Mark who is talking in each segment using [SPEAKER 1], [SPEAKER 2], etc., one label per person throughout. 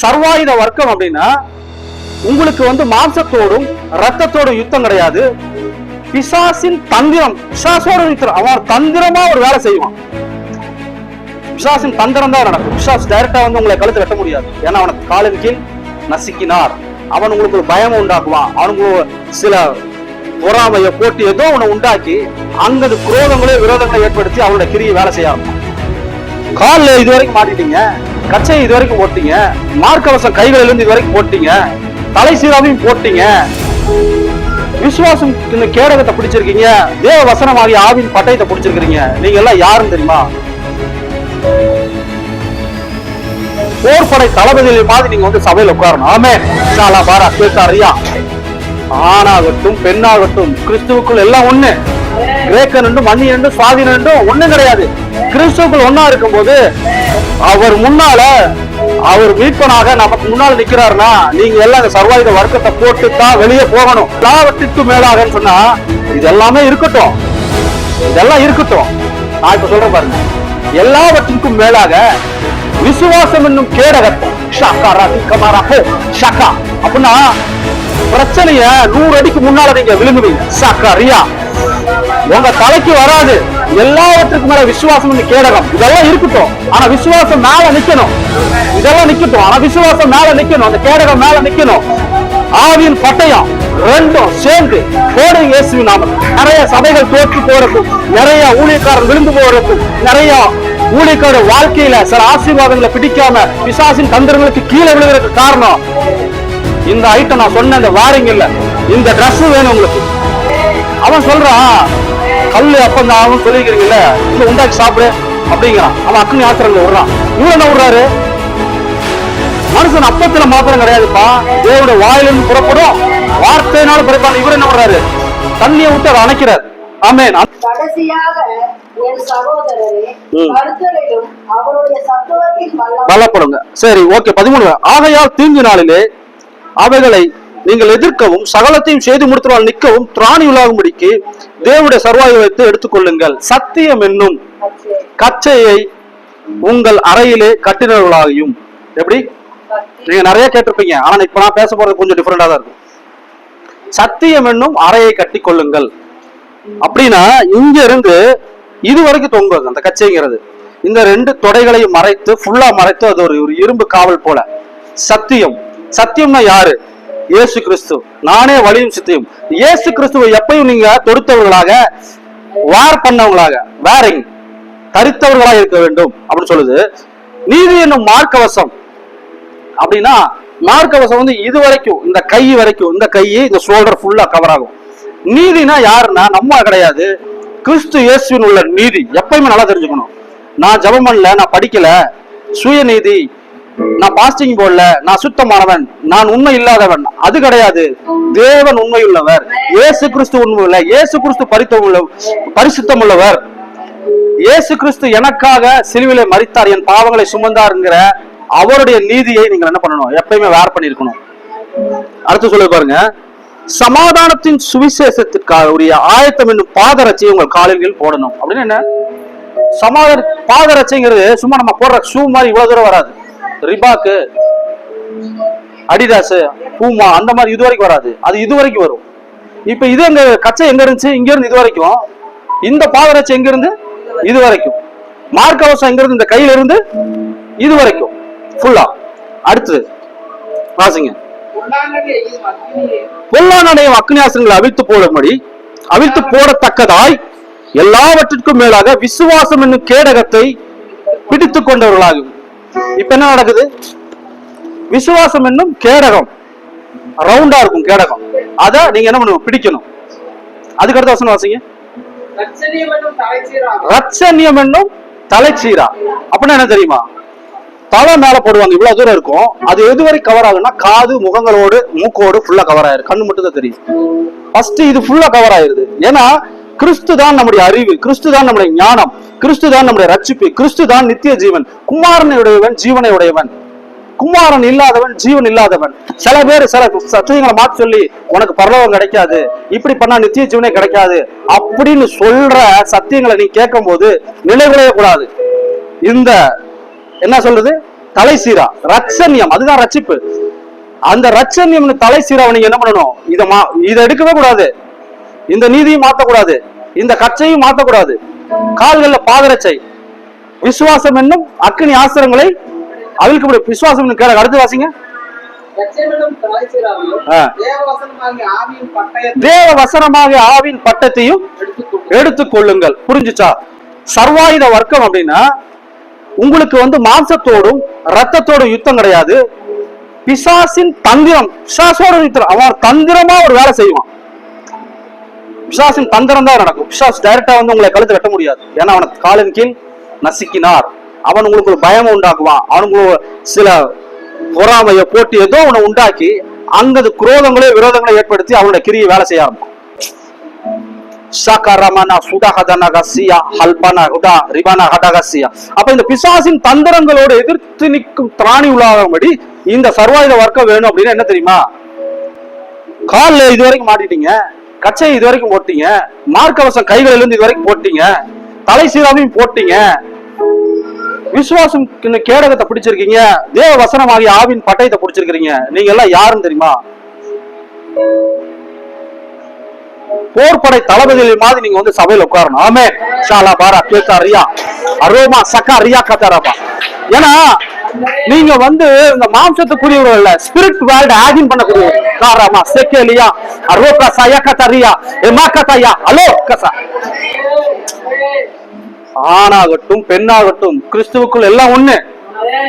[SPEAKER 1] சர்வாயுத வர்க்கம் அப்படின்னா உங்களுக்கு வந்து மாம்சத்தோடும் ரத்தத்தோடும் யுத்தம் கிடையாது. பிசாசின் தந்திரம் பிசாசோட யுத்தம் அவன் தந்திரமா ஒரு வேலை செய்வான். பிசாசின் தந்திரம் தான் நடக்கும். பிசாஸ் டைரக்டா வந்து உங்களை கழுத்து வெட்ட முடியாது. ஏன்னா அவனை காலின் கீழ் நசுக்கினார். அவன் உங்களுக்கு ஒரு பயம் உண்டாக்குவான். அவனுக்கு சில பொறாமைய போட்டு ஏதோ அவனை உண்டாக்கி அந்த குரோதங்களே விரோதங்களை ஏற்படுத்தி அவனோட கிரியை வேலை செய்ய ஆரம்பிப்பான். காலில் இது வரைக்கும் மாட்டிட்டீங்க. கச்சை இது வரைக்கும் போட்டீங்க. மார்க்கவசம் கைகளில இருந்து இது வரைக்கும் போட்டீங்க. தலை சீராவையும் போட்டீங்க. விசுவாசம் இந்த கேடகத்தை பிடிச்சிருக்கீங்க. தேவ வசனமாகிய ஆவின் பட்டயத்தை பிடிச்சிருக்கீங்க நீங்க எல்லாம் யாருன்னு தெரியுமா? போர்படை தளபதிகளை மாதிரி நீங்க வந்து சபையில் உட்காரணும். ஆமே சாலா பாரா. கேட்டாரியா ஆணாகட்டும் பெண்ணாகட்டும் கிறிஸ்துவுக்குள் எல்லாம் ஒண்ணு. கிரேக்கன் என்றும் மன்னி என்றும் சுவாதீனம் என்றும் ஒண்ணும் கிடையாது. கிறிஸ்துவுக்குள் இருக்கும் இருக்கும்போது அவர் முன்னால அவர் மீட்பனாக நமக்கு முன்னால் நிக்கிறாருன்னா நீங்க எல்லாம் இந்த சர்வாயுத வர்க்கத்தை போட்டு தான் வெளியே போகணும். எல்லாவற்றிற்கு மேலாகன்னு சொன்னா இது எல்லாமே இருக்கட்டும். இதெல்லாம் இருக்கட்டும். நான் இப்ப சொல்றேன் பாருங்க. எல்லாவற்றிற்கும் மேலாக விசுவாசம் என்னும் கேடகத்தை ஷாக்கா அப்படின்னா பிரச்சனைய நூறு அடிக்கு முன்னால நீங்க விழுங்குவீங்க ஷாக்கா ரியா உங்க தலைக்கு வராது. எல்லாவற்றுக்கும் மேல விசுவாசம் என்னும் கேடகம். இதெல்லாம் இருக்கட்டும். ஆனா விசுவாசம் மேல நிக்கணும். இதெல்லாம் நிக்கட்டும். ஆனா விசுவாசம் மேல நிக்கணும். அந்த கேடகம் மேல நிக்கணும். ஆவியின் பட்டயம் ரெண்டும் சேர்ந்து கோடை இயேசு நாமம். நிறைய சபைகள் தோற்று போறதுக்கும் நிறைய ஊழியக்காரர் விழுந்து போறதுக்கும் நிறைய ஊழியக்காரோட வாழ்க்கையில சில ஆசீர்வாதங்களை பிடிக்காம பிசாசின் தந்திரங்களுக்கு கீழே விழுகிறதுக்கு காரணம் இந்த ஐட்டம் நான் சொன்ன இந்த வாரிங் இல்ல. இந்த ட்ரெஸ் வேணும் உங்களுக்கு. அவன் சொல்றான் கல்லு அப்பம் தான் அவன் சொல்லிக்கிறீங்கல்ல இங்க உண்டாக்கி சாப்பிடு அப்படிங்கிறான் அவன் அக்னி ஆத்திரங்க விடுறான். இவன் என்ன விடுறாரு? மனுஷன் அப்பத்துல மாத்திரம் கிடையாதுப்பா. தேவனுடைய வாயிலிருந்து புறப்படும். வார்த்தையினால பிறப்பான் இவர் என்ன பண்றாரு தண்ணியை விட்டு அதை அணைக்கிறார். ஆமென்.
[SPEAKER 2] கடைசியாக
[SPEAKER 1] பலப்படுங்க. சரி ஓகே பதிமூணு. ஆகையால் தீங்கு நாளிலே அவைகளை நீங்கள் எதிர்க்கவும் சகலத்தையும் செய்து முடித்தவால் நிற்கவும் திராணி உலாகும்படிக்கு தேவனுடைய சர்வாயை எடுத்துக்கொள்ளுங்கள். சத்தியம் என்னும் கச்சையை உங்கள் அறையிலே கட்டினவர்களாகியும். எப்படி? நீங்க நிறைய கேட்டிருப்பீங்க. ஆனா இப்ப நான் பேச போறது கொஞ்சம் டிஃபரெண்டா தான் இருக்கும். சத்தியம் என்னும் அறையை கட்டி கொள்ளுங்கள் அப்படின்னா இங்க இருந்து இது வரைக்கும் தொங்குது அந்த கச்சைங்கிறது. இந்த ரெண்டு தொடைகளையும் மறைத்து ஃபுல்லா மறைத்து அது ஒரு இரும்பு காவல் போல. சத்தியம். சத்தியம்னா யாரு? இயேசு கிறிஸ்து. நானே வழியும் சித்தியும் இயேசு கிறிஸ்துவை எப்பயும் நீங்க தொடுத்தவர்களாக வார் பண்ணவங்களாக வேரிங் தரித்தவர்களாக இருக்க வேண்டும். அப்படின்னு சொல்லுது. நீதி என்னும் மார்க்கவசம். அப்படின்னா மார்க்கவசம் வந்து இது வரைக்கும் இந்த கை வரைக்கும் இந்த கை இந்த ஷோல்டர் ஃபுல்லா கவர் ஆகும். நீதினா யாருன்னா நம்ம கிடையாது. கிறிஸ்து இயேசுவின் உள்ள நீதி. எப்பயுமே நல்லா தெரிஞ்சுக்கணும். நான் ஜெபம் பண்ணல நான் படிக்கல. சுயநீதி நான் பாஸ்டிங் போடல நான் சுத்தமானவன் நான் உண்மை இல்லாதவன். அது கிடையாது. தேவன் உண்மை உள்ளவர் இயேசு கிறிஸ்து உண்மை உள்ள இயேசு கிறிஸ்து பரித்தம் உள்ள பரிசுத்தம் உள்ளவர் இயேசு கிறிஸ்து எனக்காக சிலுவிலே மறித்தார் என் பாவங்களை சுமந்தாருங்கிற அவருடைய நீதியை நீங்க என்ன பண்ணணும்? எப்பயுமே வேர் பண்ணிருக்கணும் அடுத்து சொல்லி பாருங்க. சமாதானத்தின் சுவிசேஷத்திற்காக உரிய ஆயத்தம் என்னும் பாதரட்சியை உங்கள் காலில் போடணும். அப்படின்னு என்ன? சமாதான பாதரட்சைங்கிறது சும்மா நம்ம போடுற ஷூ மாதிரி இவ்வளவு தூரம் வராது. ரிபாக்கு அடிடாஸ் பூமா அந்த மாதிரி இது வரைக்கும் வராது. அது இது வரைக்கும் வரும். இப்ப இது எங்க கச்சை எங்க இருந்துச்சு? இங்க இருந்து இது வரைக்கும். இந்த பாதரட்சை எங்க இருந்து? இது வரைக்கும். மார்க்கவசம் எங்க இருந்து? இந்த கையில இருந்து இது வரைக்கும். ஃபுல்லா அடுத்தது. வாசிங்க. பொல்லானடையும் அக்னியாசனங்களை அவிழ்த்து போடும்படி அவிழ்த்து போடத்தக்கதாய் எல்லாவற்றிற்கும் மேலாக விசுவாசம் என்னும் கேடகத்தை பிடித்துக் கொண்டவர்களாகும் இப்ப என்ன நடக்குது? விசுவாசம் என்னும் கேடகம். ரவுண்டா இருக்கும் கேடகம். அத நீங்க என்ன பண்ணணும் பிடிக்கணும். அதுக்கு அடுத்த வசனம் வாசிங்க. ரட்சணியம் என்னும் தலைச்சீரா? அப்படின்னா என்ன தெரியுமா? தலை மேல போடுவாங்க. இவ்வளவு தூரம் இருக்கும். அது எது வரை கவர் ஆகும்னா காது முகங்களோடு மூக்கோடு ஃபுல்லா கவர் ஆயிரும். கண்ணு மட்டும் தான் தெரியும். ஃபர்ஸ்ட் இது ஃபுல்லா கவர் ஆயிருது. ஏன்னா கிறிஸ்து தான் நம்முடைய அறிவு கிறிஸ்து தான் நம்முடைய ஞானம் கிறிஸ்து தான் நம்முடைய ரட்சிப்பு கிறிஸ்து தான் நித்திய ஜீவன். குமாரனுடையவன் ஜீவனை உடையவன் குமாரன் இல்லாதவன் ஜீவன் இல்லாதவன். சில பேர் சில சத்தியங்களை மாற்றி சொல்லி உனக்கு பரலோகம் கிடைக்காது. இப்படி பண்ணா நித்திய ஜீவனே கிடைக்காது. அப்படின்னு சொல்ற சத்தியங்களை நீ கேட்கும் போது நிலைகுலைய கூடாது. இந்த என்ன சொல்றது? தலை சீரா ரட்சண்யம். அதுதான் ரட்சிப்பு. அந்த ரட்சண்யம் தலை சீராவை நீங்க என்ன பண்ணணும்? இதை மா இதை எடுக்கவே கூடாது. இந்த நீதியும் மாற்றக்கூடாது இந்த கச்சையும் மாற்றக்கூடாது கால்கள்ல பாதரச்சை விசுவாசம் என்னும் அக்னி ஆசிரங்களை அவிழ்க்கப்படும். விசுவாசம் என்னும் அடுத்து வாசிங்க. தேவ வசனமாக ஆவின் பட்டத்தையும்
[SPEAKER 3] எடுத்துக்கொண்டு
[SPEAKER 1] எடுத்துக்கொள்ளுங்கள் புரிஞ்சுச்சா? சர்வாயுத வர்க்கம் அப்படின்னா உங்களுக்கு வந்து மாம்சத்தோடும் ரத்தத்தோடும் யுத்தம் கிடையாது. பிசாசின் தந்திரம். பிசாசோட யுத்தம். அவன் தந்திரமா ஒரு வேலை செய்வான். பிசாசின் தந்திரம் தான் நடக்கும். பிசாஸ் டைரக்டா வந்து உங்களை கழுத்து வெட்ட முடியாது. ஏன்னா அவனை காலின் கீழ் நசுக்கினார். அவன் உங்களுக்கு ஒரு பயமும் உண்டாக்குவான். அவனுக்கு சில பொறாமைய போட்டு ஏதோ அவனை உண்டாக்கி அங்கது குரோதங்களே விரோதங்களை ஏற்படுத்தி அவனோட கிரியை வேலை செய்ய ஆரம்பிப்பான். ஹுடா அப்ப இந்த பிசாசின் தந்திரங்களோடு எதிர்த்து நிற்கும் திராணி உள்ளாகும்படி இந்த சர்வாயுத வர்க்கம் வேணும் அப்படின்னு என்ன தெரியுமா? கால்ல இது வரைக்கும் மாட்டிட்டீங்க. கச்சை இது வரைக்கும் போட்டீங்க. மார்க்கவசம் கைகளில் இருந்து இது வரைக்கும் போட்டீங்க. தலை சீராவையும் போட்டீங்க. விசுவாசம் கேடகத்தை பிடிச்சிருக்கீங்க. தேவ வசனமாகிய ஆவின் பட்டயத்தை பிடிச்சிருக்கீங்க நீங்க எல்லாம் யாருன்னு தெரியுமா? போர்படை தளபதிகள் மாதிரி நீங்க வந்து சபையில் உட்காரணும். ஆமே ஷாலா பாரா கேக்கா ரியா. அரோமா சக்கா ரியா கத்தாரப்பா ஏன்னா நீங்க வந்து இந்த மாம்சத்துக்குரியவர்கள் இல்ல ஸ்பிரிட் வேர்ல்ட் ஆகின் பண்ணக்கூடிய காராமா செக்கேலியா அரோகா சயா கத்தரியா எமா கத்தாயா அலோ கசா ஆணாகட்டும் பெண்ணாகட்டும் கிறிஸ்துவுக்குள் எல்லாம் ஒண்ணு.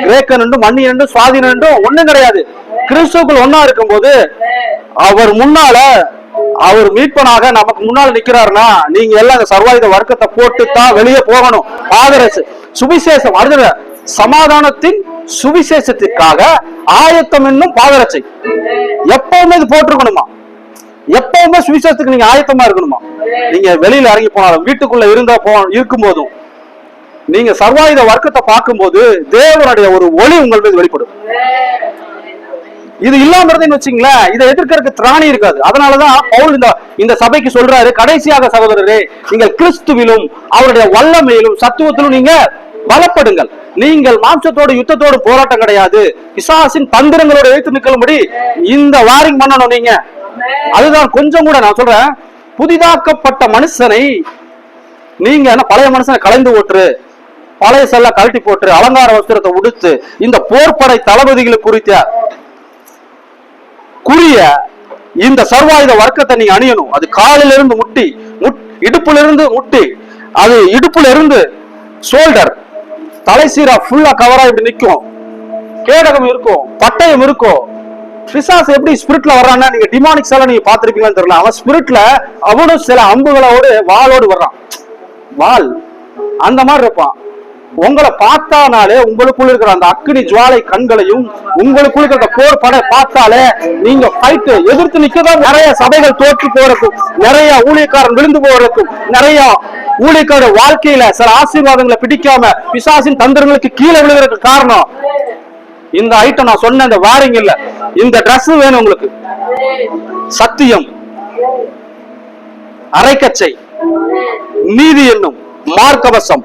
[SPEAKER 1] கிரேக்கன் என்றும் மண்ணி என்றும் சுவாதின் என்றும் ஒண்ணும் கிடையாது. கிறிஸ்துவுக்குள் ஒன்னா இருக்கும்போது அவர் முன்னால அவர் மீட்பனாக நமக்கு முன்னால நிக்கிறாருன்னா நீங்க எல்லாம் அந்த சர்வாயுத வர்க்கத்தை போட்டு தான் வெளியே போகணும். பாதரசு சுவிசேஷம் அடுத்த சமாதானத்தின் சுவிசேஷத்திற்காக ஆயத்தம் என்னும் பாதரட்சை எப்பவுமே இது போட்டிருக்கணுமா? எப்பவுமே சுவிசேஷத்துக்கு நீங்க ஆயத்தமா இருக்கணுமா? நீங்க வெளியில இறங்கி போனாலும் வீட்டுக்குள்ள இருந்தா போ இருக்கும் போதும் நீங்க சர்வாயுத வர்க்கத்தை பார்க்கும்போது தேவனுடைய ஒரு ஒளி உங்கள் மீது வெளிப்படும். இது இல்லாம இருந்தேன்னு வச்சுங்களேன் இதை எதிர்க்கறதுக்கு திராணி இருக்காது. அதனாலதான் பவுல் இந்த இந்த சபைக்கு சொல்றாரு கடைசியாக சகோதரரே நீங்கள் கிறிஸ்துவிலும் அவருடைய வல்லமையிலும் சத்துவத்திலும் நீங்க பலப்படுங்கள். நீங்கள் மாம்சத்தோடு யுத்தத்தோடு போராட்டம் கிடையாது. பிசாசின் தந்திரங்களோட எழுத்து நிற்கும்படி இந்த வாரிங் பண்ணணும் நீங்க. அதுதான் கொஞ்சம் கூட நான் சொல்றேன். புதிதாக்கப்பட்ட மனுஷனை நீங்க என்ன பழைய மனுஷனை கலைந்து ஓட்டுரு பழைய செல்ல கழட்டி போட்டு அலங்கார வஸ்திரத்தை உடுத்து இந்த போர்படை தளபதிகளை குறித்த குறிய இந்த சர்வாயுத வர்க்கத்தை நீங்க அணியணும். அது காலில இருந்து முட்டி இடுப்புல இருந்து முட்டி அது இடுப்புல இருந்து ஷோல்டர் தலைசீரா ஃபுல்லா கவரா இப்படி நிற்கும் கேடகம் இருக்கும் பட்டயம் இருக்கும். பிசாஸ் எப்படி ஸ்பிரிட்ல வர்றான்னா நீங்க டிமானிக்ஸ் எல்லாம் நீங்க பாத்திருப்பீங்கன்னு தெரியல. அவன் ஸ்பிரிட்ல அவனும் சில அம்புகளோடு வாளோடு வர்றான். வால் அந்த மாதிரி இருப்பான். உங்களை பார்த்தானாலே உங்களுக்குள்ள இருக்கிற அந்த அக்கினி ஜுவாலை கண்களையும் உங்களுக்குள்ள இருக்கிற போர் படை பார்த்தாலே நீங்க ஃபைட்டு எதிர்த்து நிக்கதான் நிறைய சபைகள் தோற்று போறதுக்கும் நிறைய ஊழியக்காரன் விழுந்து போறதுக்கும் நிறைய ஊழியக்காரோட வாழ்க்கையில சில ஆசீர்வாதங்களை பிடிக்காம பிசாசின் தந்திரங்களுக்கு கீழே விழுகிறதுக்கு காரணம் இந்த ஐட்டம் நான் சொன்ன இந்த வாரிங் இல்ல. இந்த ட்ரெஸ் வேணும் உங்களுக்கு. சத்தியம். அரைக்கச்சை. நீதி என்னும் மார்க்கவசம்.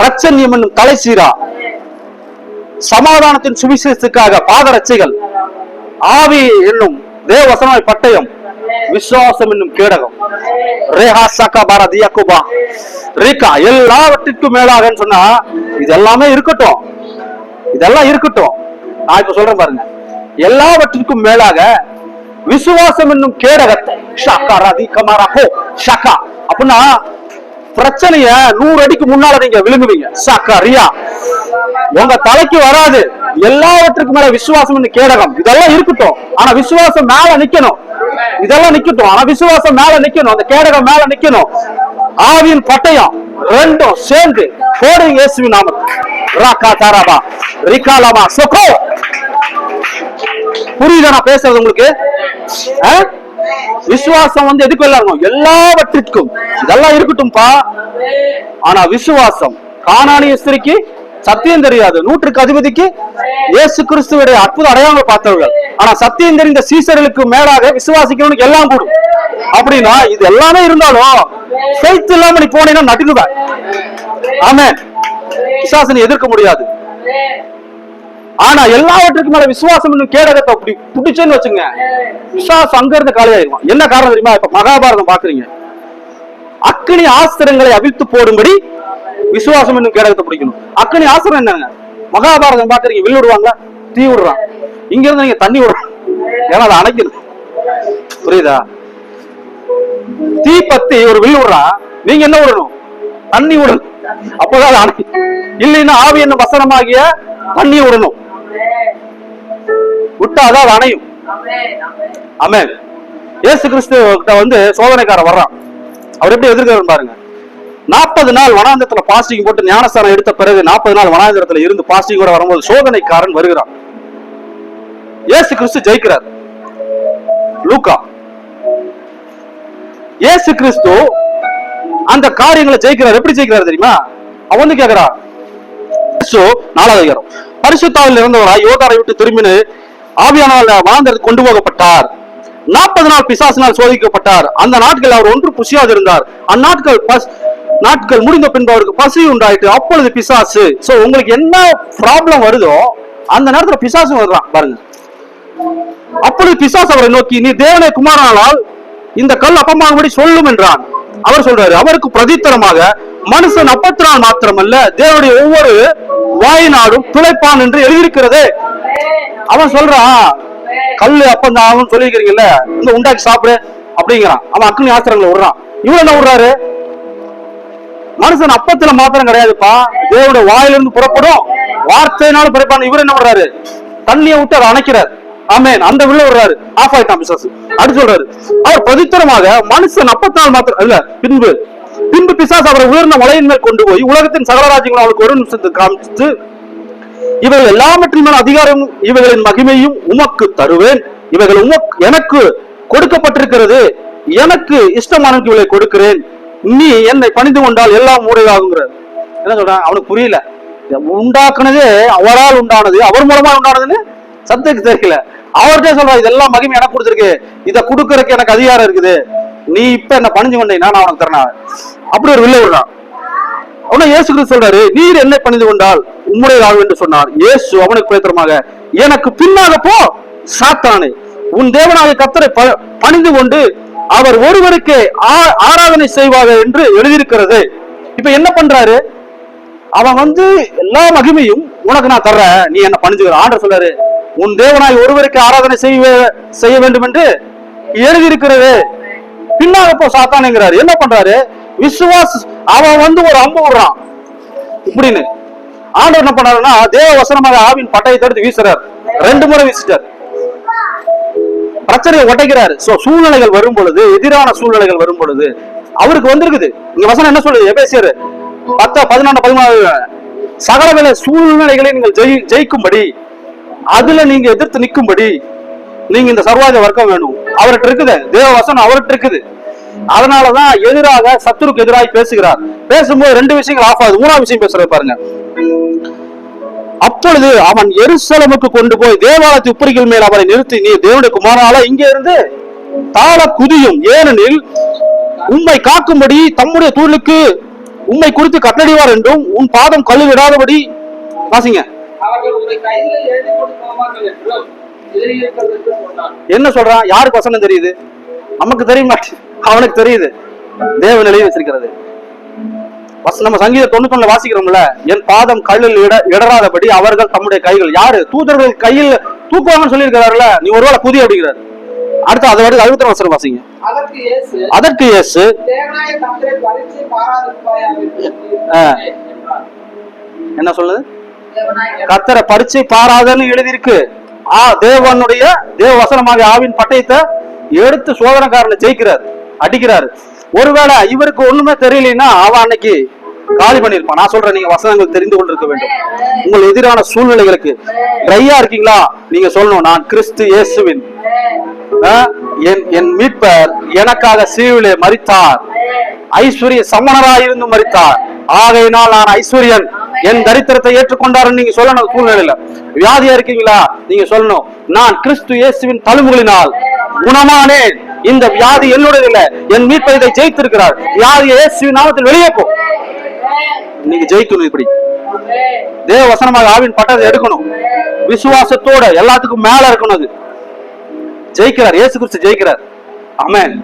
[SPEAKER 1] ரச்சன்யம் என்னும் தலைசீரா சமாதானத்தின் சுவிசேஷத்துக்காக பாதரட்சைகள் ஆவி என்னும் தேவசனாய் பட்டயம். விசுவாசம் என்னும் கேடகம். ரேஹா சக்கா பாரதி யக்குபா. ரேகா எல்லாவற்றிற்கும் மேலாகன்னு சொன்னா இது எல்லாமே இருக்கட்டும். இதெல்லாம் இருக்கட்டும். நான் இப்ப சொல்றேன் பாருங்க. எல்லாவற்றிற்கும் மேலாக விசுவாசம் என்னும் கேடகத்தை. ஷாக்கா ரதி கமாரா ஹோ ஷாக்கா. அப்படின்னா பிரச்சனைய நூறு அடிக்கு முன்னால நீங்க விழுங்குவீங்க. சக்கரியா. ரியா உங்க தலைக்கு வராது. எல்லாவற்றுக்கு மேல விசுவாசம் கேடகம். இதெல்லாம் இருக்கட்டும். ஆனா விசுவாசம் மேல நிக்கணும். இதெல்லாம் நிக்கட்டும். ஆனா விசுவாசம் மேல நிக்கணும். அந்த கேடகம் மேல நிக்கணும். ஆவியின் பட்டயம் ரெண்டும் சேர்ந்து போடுங்க இயேசுவி நாமத்தில். ராக்கா தாராபா ரிகாலாமா சொக்கோ. புரியுதா நான் பேசுறது உங்களுக்கு? விசுவாசம் வந்து எதுக்கு எல்லாருக்கும் எல்லாவற்றிற்கும். இதெல்லாம் இருக்கட்டும்பா ஆனா விசுவாசம். காணானிய ஸ்திரிக்கு சத்தியம் தெரியாது. நூற்றுக்கு அதிபதிக்கு இயேசு கிறிஸ்துவடைய அற்புத அடையாளம் பார்த்தவர்கள். ஆனா சத்தியம் தெரிந்த சீசர்களுக்கு மேலாக விசுவாசிக்கிறவனுக்கு எல்லாம் கூடும். அப்படின்னா இது எல்லாமே இருந்தாலும் faith இல்லாம நீ போனீங்கன்னா நட்டிடுவேன் ஆமே விசுவாசனை எதிர்க்க முடியாது. ஆனா எல்லாவற்றுக்கும் மேல விசுவாசம் கேடகத்தை அப்படி பிடிச்சேன்னு வச்சுங்க விசுவாசம் அங்க இருந்து காலியாயிருக்கும் என்ன காரணம் தெரியுமா? இப்ப மகாபாரதம் பாக்குறீங்க. அக்னி ஆஸ்திரங்களை அவிழ்த்து போடும்படி விசுவாசம் என்னும் கேடகத்தை பிடிக்கணும். அக்னி ஆஸ்திரம் என்னங்க? மகாபாரதம் பாக்குறீங்க. வில்லு விடுவாங்களா தீ விடுறான். இங்க இருந்து நீங்க தண்ணி விடுறோம் ஏன்னா அதை அணைக்கணும். புரியுதா? தீ பத்தி ஒரு வில்லு விடுறான். நீங்க என்ன விடணும்? தண்ணி விடணும். அப்போதான் அது அணை இல்லைன்னா ஆவி என்ன வசனமாகிய தண்ணி விடணும். விட்டாதான் அது அணையும் அமேன் இயேசு கிறிஸ்து கிட்ட வந்து சோதனைக்காரன் வர்றான். அவர் எப்படி எதிர்க்கிறார் பாருங்க. நாற்பது நாள் வனாந்திரத்துல பாஸ்டிங் போட்டு ஞானஸ்தானம் எடுத்த பிறகு நாற்பது நாள் வனாந்திரத்துல இருந்து பாஸ்டிங் கூட வரும்போது சோதனைக்காரன் வருகிறான். இயேசு கிறிஸ்து ஜெயிக்கிறார். லூக்கா. இயேசு கிறிஸ்து அந்த காரியங்களை ஜெயிக்கிறார். எப்படி ஜெயிக்கிறார் தெரியுமா? அவன் வந்து கேக்குறான். நாலாவது அதிகாரம். பரிசுத்தாவில் இருந்தவராய் யோகாரை விட்டு திரும்பினு ஆவியானவர் வாழ்ந்தது கொண்டு போகப்பட்டார். நாற்பது நாள் பிசாசினால் சோதிக்கப்பட்டார். அந்த நாட்கள் அவர் ஒன்று புசியாது இருந்தார். அந்நாட்கள் பஸ் நாட்கள் முடிந்த பின்பு அவருக்கு பசி உண்டாயிட்டு அப்பொழுது பிசாசு சோ உங்களுக்கு என்ன ப்ராப்ளம் வருதோ அந்த நேரத்துல பிசாசு வருவான் பாருங்க. அப்பொழுது பிசாசு அவரை நோக்கி நீ தேவனை குமாரனானால் இந்த கல் அப்பமாகும்படி சொல்லும் என்றான். அவர் சொல்றாரு அவருக்கு பிரதித்தரமாக மனுஷன் அப்பத்தினால் மாத்திரமல்ல தேவனுடைய ஒவ்வொரு வாயினாடும் துளைப்பான் என்று எழுதியிருக்கிறது. அவன் சொல்றான் கல்லு அப்பந்தான் ஆகும் சொல்லியிருக்கிறீங்கல்ல இந்த உண்டாக்கி சாப்பிடு அப்படிங்கிறான். அவன் அக்னி ஆசிரங்களை விடுறான். இவன் என்ன விடுறாரு? மனுஷன் அப்பத்துல மாத்திரம் கிடையாதுப்பா தேவனுடைய வாயிலிருந்து புறப்படும் வார்த்தையினால புறப்பான். இவர் என்ன பண்றாரு தண்ணியை விட்டு அதை அணைக்கிறார். ஆமேன். அந்த உள்ள விடுறாரு. ஆஃப் ஆயிட்டான் பிசாசு. அப்படி சொல்றாரு அவர் பதித்திரமாக மனுஷன் அப்பத்தால் மாத்திரம் இல்ல பின்பு பின்பு பிசாஸ் அவரை உயர்ந்த மலையின் மேல் கொண்டு போய் உலகத்தின் சகல ராஜ்யங்களும் அவருக்கு ஒரு நிமிஷத்துக்கு காமிச்சு இவர்கள் எல்லாவற்றின் மேல் அதிகாரம் இவைகளின் மகிமையும் உமக்கு தருவேன். இவைகள் உமக்கு எனக்கு கொடுக்கப்பட்டிருக்கிறது. எனக்கு இஷ்டமானவனுக்கு இவளை கொடுக்கிறேன். நீ என்னை பணிந்து கொண்டால் எல்லாம் மூடையாகுங்கிறார் என்ன சொல்றான்? அவனுக்கு புரியல. இதை உண்டாக்குனதே அவரால் உண்டானது அவர் மூலமா உண்டானதுன்னு சத்துக்கு தெரியல அவர்கிட்ட சொல்றா இதெல்லாம் மகிமை எனக்கு கொடுத்துருக்கு. இதை கொடுக்கறதுக்கு எனக்கு அதிகாரம் இருக்குது. நீ இப்ப என்ன பணிஞ்சு கொண்டீங்கன்னா நான் உனக்கு தரேன் அப்படி ஒரு வில்லை விடுறான் அவனை இயேசு கிறிஸ்து சொல்றாரு நீர் என்ன பணிந்து கொண்டால் உம்முடைய ஆகும் என்று சொன்னார். இயேசு அவனுக்கு பேத்திரமாக எனக்கு பின்னாக போ சாத்தானே. உன் தேவனாகிய கத்தரை பணிந்து கொண்டு அவர் ஒருவருக்கே ஆ- ஆராதனை செய்வாக என்று எழுதியிருக்கிறது. இப்ப என்ன பண்றாரு? அவன் வந்து எல்லா மகிமையும் உனக்கு நான் தர்றேன் நீ என்ன பணிஞ்சுக்கிற. ஆண்டர் சொல்றாரு உன் தேவனாய் ஒருவருக்கு ஆராதனை செய்ய செய்ய வேண்டும் என்று எழுதியிருக்கிறது. பின்னால போ சாத்தானுங்கிறாரு. என்ன பண்றாரு? விசுவாஸ் அவன் வந்து ஒரு அம்பு விடுறான். இப்படின்னு. ஆண்டவர் என்ன பண்ணாருன்னா தேவ வசனமாக ஆவின் பட்டையை எடுத்து வீசுறார். ரெண்டு முறை வீசிட்டார். பிரச்சனையை உடைக்கிறாரு சோ சூழ்நிலைகள் வரும் பொழுது எதிரான சூழ்நிலைகள் வரும் பொழுது அவருக்கு வந்திருக்குது. இங்க வசனம் என்ன சொல்லுது? எபேசியர் பத்த பதினாறு சகல வேலை சூழ்நிலைகளை நீங்கள் ஜெயி ஜெயிக்கும்படி அதுல நீங்க எதிர்த்து நிற்கும்படி நீங்க இந்த சர்வாஜ வர்க்கம் வேணும். அவர்கிட்ட இருக்குது. தேவ வசனம் அவர்கிட்ட இருக்குது. அதனாலதான் எதிராக சத்துருக்கு எதிராக பேசுகிறார். பேசும்போது ரெண்டு விஷயங்கள் ஆஃப் ஆகுது. மூணாவது விஷயம் பேசுறது பாருங்க. அப்பொழுது அவன் எருசலமுக்கு கொண்டு போய் தேவாலயத்து உப்பரிகள் மேல் அவரை நிறுத்தி நீ தேவனுடைய குமாரால இங்கே இருந்து தாள குதியும். ஏனெனில் உம்மை காக்கும்படி தம்முடைய தூளுக்கு உம்மை குறித்து கட்டடிவார் என்றும் உன் பாதம் கழுவிடாதபடி விடாதபடி வாசிங்க.
[SPEAKER 3] அவர்கள்
[SPEAKER 1] என்ன சொல்றான் யாருக்கு வசனம் தெரியுது? நமக்கு தெரிய மாட்டேங்குது அவனுக்கு தெரியுது. தேவன் எழுதி வச்சிருக்கிறது. வச- நம்ம சங்கீத தொண்ணூத்தொன்னுல வாசிக்கிறோம்ல என் பாதம் கல்லில் இட இடராதபடி அவர்கள் தம்முடைய கைகள் யாரு? தூதர்கள் கையில் தூக்குவாங்கன்னு சொல்லியிருக்கிறாருல நீ ஒருவேளை புதி அப்படிங்கிறாரு. அடுத்து அதை வந்து அறுபத்தி வசனம் வாசிங்க.
[SPEAKER 3] அதற்கு இயேசு
[SPEAKER 1] என்ன சொல்லுது? கத்தரை பரிச்சை பாராதன்னு எழுதியிருக்கு. தேவனுடைய தேவ வசனமாக ஆவின் பட்டயத்தை எடுத்து சோதனைக்காரனை ஜெயிக்கிறார் அடிக்கிறாரு. ஒருவேளை இவருக்கு ஒண்ணுமே தெரியலன்னா அவன் அன்னைக்கு காலி பண்ணிருப்பான் நான் சொல்றேன் நீங்க வசனங்கள் தெரிந்து கொண்டிருக்க வேண்டும். உங்கள் எதிரான சூழ்நிலைகளுக்கு ட்ரையா இருக்கீங்களா? நீங்க சொல்லணும் நான் கிறிஸ்து இயேசுவின் என் என் மீட்பர் எனக்காக சீவிலே மறித்தார் ஐஸ்வர்ய சமணராயிருந்து மறித்தார் ஆகையினால் நான் ஐஸ்வர்யன். என் தரித்திரத்தை ஏற்றுக்கொண்டாருன்னு நீங்க சொல்லணும் சூழ்நிலையில. வியாதியா இருக்கீங்களா? நீங்க சொல்லணும். நான் கிறிஸ்து இயேசுவின் தழும்புகளினால் குணமானேன். இந்த வியாதி என்னுடைய இல்ல என் மீட்பை இதை ஜெயித்திருக்கிறார். வியாதி இயேசுவின் நாமத்தில் வெளியே போ. நீங்க ஜெயிக்கணும் இப்படி. தேவ வசனமாக ஆவின் பட்டத்தை எடுக்கணும். விசுவாசத்தோட எல்லாத்துக்கும் மேல இருக்கணும் அது. ஜெயிக்கிறார். இயேசு கிறிஸ்து ஜெயிக்கிறார். அமேன்